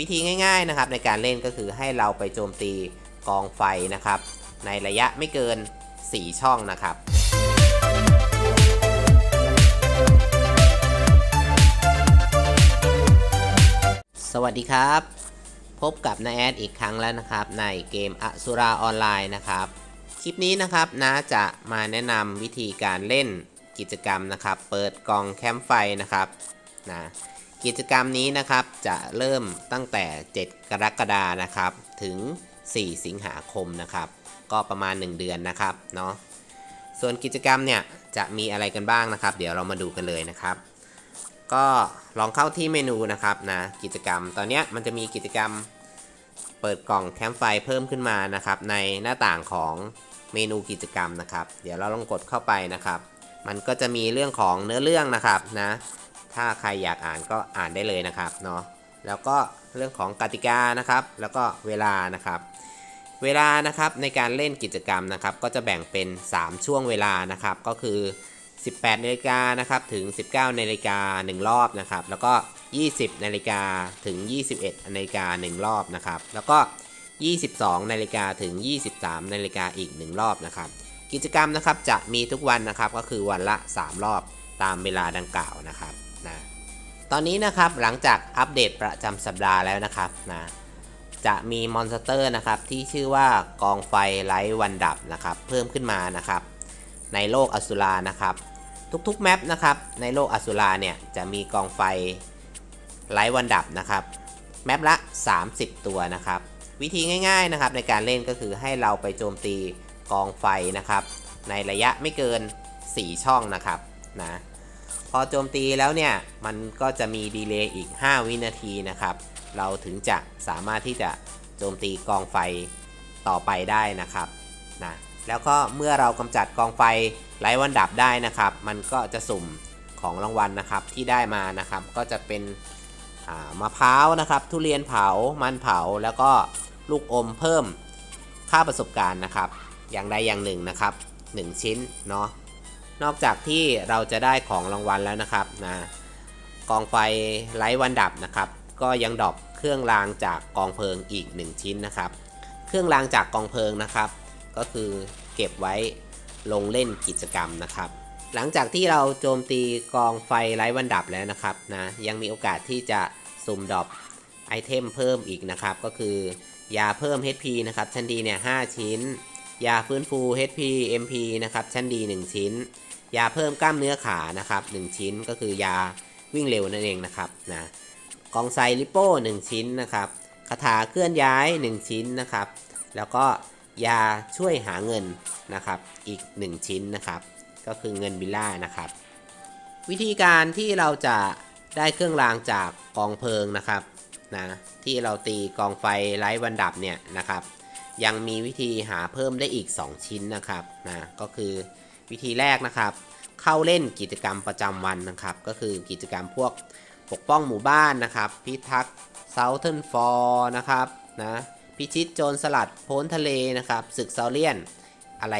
วิธีง่าย ๆนะครับ ในการเล่นก็คือให้เราไปโจมตีกองไฟนะครับ ในระยะไม่เกิน 4 ช่องนะครับสวัสดีครับ พบกับนาแอดอีกครั้งแล้วนะครับ ในเกมอสุราออนไลน์นะครับ คลิปนี้นะครับน้าจะมาแนะนำวิธีการเล่นกิจกรรมนะครับ เปิดกองแคมป์ไฟนะครับนะ กิจกรรมนี้นะครับจะเริ่มตั้งแต่ 7 กรกฎานะครับ ถึง 4 สิงหาคมนะครับ ก็ประมาณ 1 เดือนนะครับเนาะส่วนกิจกรรมเนี่ยจะมีอะไรกันบ้างนะครับ เดี๋ยวเรามาดูกันเลยนะครับ ก็ลองเข้าที่เมนูนะครับนะกิจกรรม ตอนนี้มันจะมีกิจกรรมเปิดกล่องแคมป์ไฟเพิ่มขึ้นมานะครับ ในหน้าต่างของเมนูกิจกรรมนะครับ เดี๋ยวเราลองกดเข้าไปนะครับ มันก็จะมีเรื่องของเนื้อเรื่องนะครับนะ ถ้าใครอยากอ่านก็อ่านได้เลยนะครับเนาะแล้วก็เรื่องของกติกานะครับ แล้วก็เวลานะครับ เวลานะครับในการเล่นกิจกรรมนะครับ ก็จะแบ่งเป็น 3 ช่วงเวลานะครับ ก็คือ 18นาฬิกานะครับถึง 19นาฬิกา1รอบนะครับ แล้วก็ 20นาฬิกาถึง 21นาฬิกา1รอบนะครับ แล้วก็ 22นาฬิกาถึง 23นาฬิกาอีก 1 รอบนะครับ กิจกรรมนะครับจะมีทุกวันนะครับก็คือวันละ 3 รอบตามเวลาดังกล่าวนะครับ ตอนนี้นะครับหลังจากอัปเดตประจำสัปดาห์แล้วนะครับนะจะมีมอนสเตอร์นะครับที่ชื่อว่ากองไฟไร้วันดับนะครับเพิ่มขึ้นมานะครับ ในโลกอสุรานะครับ ทุกๆแมปนะครับในโลกอสุราเนี่ยจะมีกองไฟไร้วันดับนะครับแมปละ 30 ตัวนะครับ วิธีง่ายๆนะครับในการเล่นก็คือให้เราไปโจมตีกองไฟนะครับ ในระยะไม่เกิน 4 ช่องนะครับนะ อโจมตีแล้วเนี่ย มันก็จะมีดีเลย์อีก 5 วินาทีนะครับ เราถึงจะสามารถที่จะโจมตีกองไฟต่อไปได้นะครับนะแล้วก็เมื่อเรากำจัดกองไฟไร้วันดับได้นะครับ มันก็จะสุ่มของรางวัลนะครับที่ได้มานะครับ ก็จะเป็นมะพร้าวนะครับ ทุเรียนเผามันเผาแล้วก็ลูกอมเพิ่มค่าประสบการณ์นะครับ อย่างใดอย่างหนึ่งนะครับ 1 ชิ้นเนาะ นอกจากที่เราจะได้ของรางวัลแล้วนะครับนะกองไฟไร้วันดับนะครับ ก็ยังดรอปเครื่องรางจากกองเพลิงอีก 1 ชิ้นนะครับ เครื่องรางจากกองเพลิงนะครับ ก็คือเก็บไว้ลงเล่นกิจกรรมนะครับ หลังจากที่เราโจมตีกองไฟไร้วันดับแล้วนะครับนะยังมีโอกาสที่จะสุ่มดรอปไอเทมเพิ่มอีกนะครับ ก็คือยาเพิ่ม HP นะครับชั้นดีเนี่ย5ชิ้น ยาฟื้นฟู HP MP นะครับชั้นดี 1 ชิ้น ยาเพิ่มกล้ามเนื้อขานะครับ 1 ชิ้นก็คือยาวิ่งเร็วนั่นเองนะครับนะกองไซลิโป้ 1 ชิ้นนะครับคาถาเคลื่อนย้าย 1 ชิ้นนะครับ แล้วก็ยาช่วยหาเงินนะครับอีก 1 ชิ้นนะครับ ก็คือเงินบิลล่านะครับ วิธีการที่เราจะได้เครื่องรางจากกองเพลิงนะครับนะที่เราตีกองไฟไร้วันดับเนี่ยนะครับ ยังมีวิธีหาเพิ่มได้อีก 2 ชิ้นนะครับนะก็คือ วิธีแรกนะครับ เข้าเล่นกิจกรรมประจำวันนะครับ ก็คือกิจกรรมพวกปกป้องหมู่บ้านนะครับ พิทักษ์เซาเทิร์นฟอร์นะครับนะพิชิตโจรสลัดพ้นทะเลนะครับศึกเซาเลียน อะไร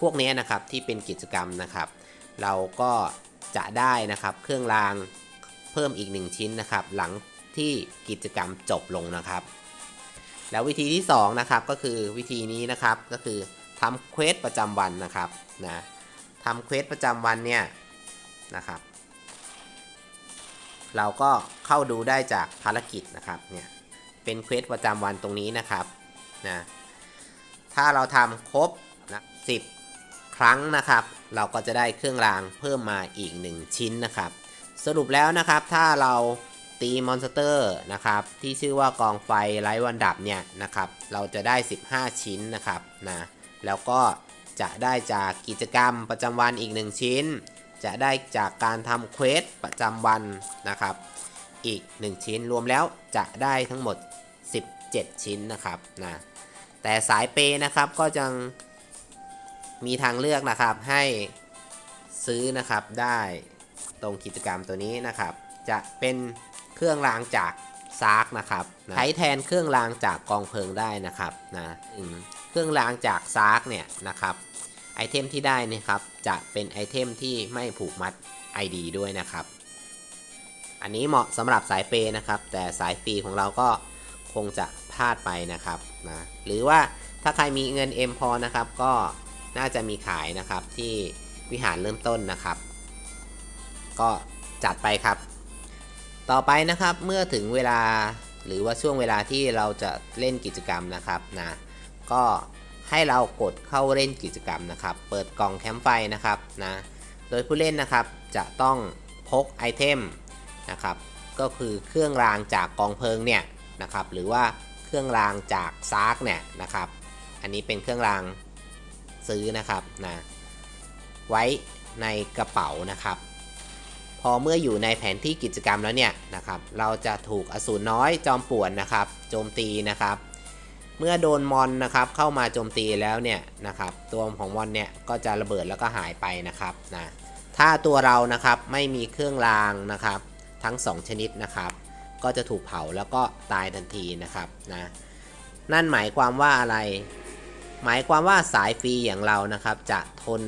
พวกนี้นะครับที่เป็นกิจกรรมนะครับ เราก็จะได้นะครับเครื่องรางเพิ่มอีก 1 ชิ้นนะครับ หลังที่กิจกรรมจบลงนะครับ แล้ววิธีที่2นะครับก็คือวิธีนี้นะครับก็คือทำเควสประจำวันนะครับนะ ทำเควสประจำวันเนี่ยนะครับ เราก็เข้าดูได้จากภารกิจนะครับเนี่ยเป็นเควสประจำวันตรงนี้นะครับนะถ้าเราทำครบนะ10ครั้งนะครับ เราก็จะได้เครื่องรางเพิ่มมาอีก 1 ชิ้นนะครับ สรุปแล้วนะครับถ้าเราตีมอนสเตอร์นะครับที่ชื่อว่ากองไฟไร้วันดับเนี่ยนะครับ เราจะได้ 15 ชิ้นนะครับนะแล้วก็ จะได้จากกิจกรรมประจำวันอีก 1 ชิ้น จะได้จากการทำเควสประจำวันนะครับ อีก 1 ชิ้นรวมแล้วจะได้ทั้งหมด 17 ชิ้นนะครับนะแต่สายเปย์นะครับก็ยังมีทางเลือกนะครับให้ซื้อนะครับได้ตรงกิจกรรมตัวนี้นะครับ จะเป็นเครื่องรางจากซากนะครับ ใช้แทนเครื่องรางจากกองเพลิงได้นะครับนะ เครื่องรางจากซากเนี่ยนะครับไอเทมที่ได้เนะครับจะเป็นไอเทมที่ไม่ผูกมัด ID ด้วยนะครับ อันนี้เหมาะสำหรับสายเปย์นะครับ แต่สายฟรีของเราก็คงจะพลาดไปนะครับนะหรือว่าถ้าใครมีเงิน M พอนะครับก็น่าจะมีขายนะครับที่วิหารเริ่มต้นนะครับ ก็จัดไปครับ ต่อไปนะครับเมื่อถึงเวลาหรือว่าช่วงเวลาที่เราจะเล่นกิจกรรมนะครับนะ ก็ให้เรากดเข้าเล่นกิจกรรมนะครับ เปิดกล่องแคมป์ไฟนะครับนะ โดยผู้เล่นนะครับจะต้องพกไอเทมนะครับ ก็คือเครื่องรางจากกองเพลิงเนี่ยนะครับ หรือว่าเครื่องรางจากซากเนี่ยนะครับ อันนี้เป็นเครื่องรางซื้อนะครับนะ ไว้ในกระเป๋านะครับ พอเมื่ออยู่ในแผนที่กิจกรรมแล้วเนี่ยนะครับ เราจะถูกอสูรน้อยจอมป่วนนะครับ โจมตีนะครับ เมื่อโดนมอนนะครับเข้ามาโจมตีแล้วเนี่ยนะครับตัวของมอนเนี่ยก็จะระเบิดแล้วก็หายไปนะครับนะถ้าตัวเรานะครับไม่มีเครื่องรางนะครับ ทั้ง 2 ชนิดนะครับ ก็จะถูกเผาแล้วก็ตายทันทีนะครับนะนั่นหมายความว่าอะไร หมายความว่าสายฟรีอย่างเรานะครับจะทน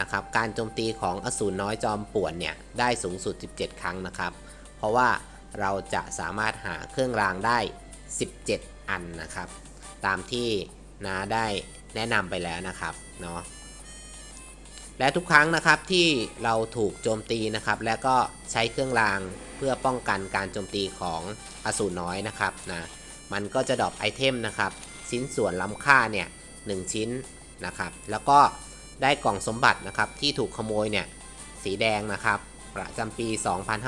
นะครับการโจมตีของอสูรน้อยจอมป่วนเนี่ยได้สูงสุด 17 ครั้งนะครับ เพราะว่าเราจะสามารถหาเครื่องรางได้ 17 อันนะครับ ตามที่นาได้แนะนำไปแล้วนะครับเนาะและทุกครั้งนะครับที่เราถูกโจมตีนะครับ แล้วก็ใช้เครื่องรางเพื่อป้องกันการโจมตีของอสูรน้อยนะครับนะมันก็จะดรอปไอเทมนะครับชิ้นส่วนล้ำค่าเนี่ยหชิ้นนะครับ แล้วก็ได้กล่องสมบัตินะครับที่ถูกขโมยเนี่ยสีแดงนะครับประจำปี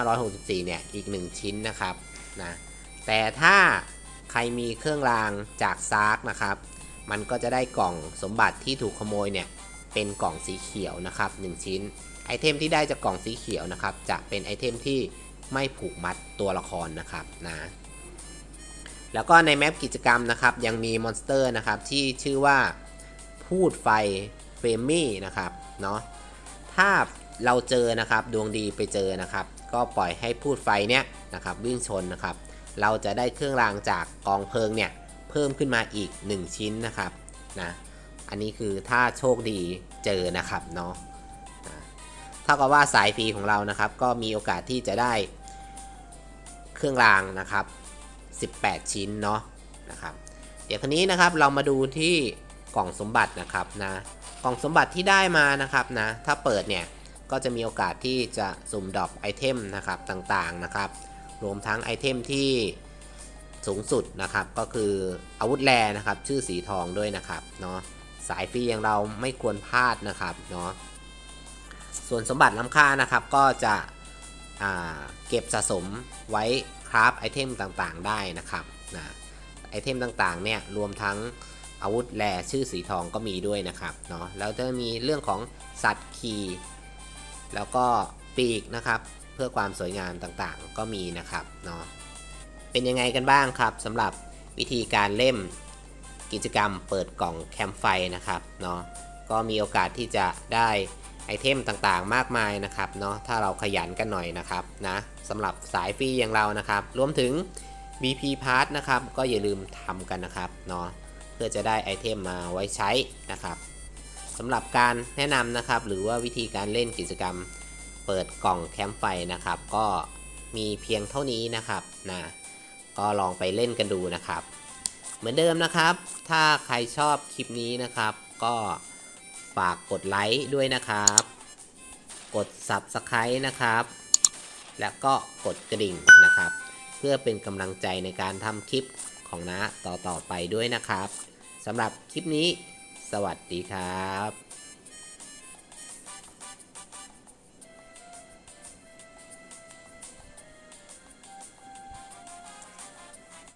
2564 เนี่ยอีก 1 ชิ้นนะครับนะแต่ถ้า ใครมีเครื่องรางจากซาร์กนะครับ มันก็จะได้กล่องสมบัติที่ถูกขโมยเนี่ย เป็นกล่องสีเขียวนะครับ 1 ชิ้น ไอเทมที่ได้จากกล่องสีเขียวนะครับ จะเป็นไอเทมที่ไม่ผูกมัดตัวละครนะครับนะ แล้วก็ในแมปกิจกรรมนะครับ ยังมีมอนสเตอร์นะครับ ที่ชื่อว่าพูดไฟเฟรมมี่นะครับเนาะ ถ้าเราเจอนะครับดวงดีไปเจอนะครับ ก็ปล่อยให้พูดไฟเนี้ยนะครับวิ่งชนนะครับ เราจะได้เครื่องรางจากกองเพลิงเนี่ยเพิ่มขึ้นมาอีก 1 ชิ้นนะครับนะอันนี้คือถ้าโชคดีเจอนะครับเนาะเท่ากับว่าสายฟรีของเรานะครับ ก็มีโอกาสที่จะได้เครื่องรางนะครับ 18 ชิ้นเนาะนะครับเดี๋ยวคนนี้นะครับเรามาดูที่กล่องสมบัตินะครับนะกล่องสมบัติที่ได้มานะครับนะถ้าเปิดเนี่ยก็จะมีโอกาสที่จะสุ่มดรอปไอเทมนะครับต่างๆนะครับ รวมทั้งไอเทมที่สูงสุดนะครับ ก็คืออาวุธแรนะครับ ชื่อสีทองด้วยนะครับเนาะสายฟรีอย่างเราไม่ควรพลาดนะครับเนาะส่วนสมบัติล้ำค่านะครับก็จะเก็บสะสมไว้คราฟไอเทมต่างๆได้นะครับนะไอเทมต่างๆเนี่ยรวมทั้งอาวุธแร่ชื่อสีทองก็มีด้วยนะครับเนาะแล้วจะมีเรื่องของสัตว์ขี่แล้วก็ปีกนะครับ พื่อความสวยงามต่างๆ ก็มีนะครับเนาะเป็นยังไงกันบ้างครับสำหรับวิธีการเล่มกิจกรรมเปิดกล่องแคมป์ไฟนะครับเนาะก็มีโอกาสที่จะได้ไอเทมต่างๆ มากมายนะครับเนาะถ้าเราขยันกันหน่อยนะครับนะสำหรับสายฟรีอย่างเรานะครับรวมถึง BP Pass นะครับก็อย่าลืมทำกันนะครับเนาะเพื่อจะได้ไอเทมมาไว้ใช้นะครับสำหรับการแนะนำนะครับหรือว่าวิธีการเล่นกิจกรรม เปิดกล่องแคมป์ไฟนะครับ ก็มีเพียงเท่านี้นะครับนะก็ลองไปเล่นกันดูนะครับ เหมือนเดิมนะครับ ถ้าใครชอบคลิปนี้นะครับ ก็ฝากกดไลค์ด้วยนะครับ กด Subscribe นะครับ แล้วก็กดกระดิ่งนะครับ เพื่อเป็นกำลังใจในการทำคลิปของน้าต่อๆไปด้วยนะครับสำหรับคลิปนี้ สวัสดีครับ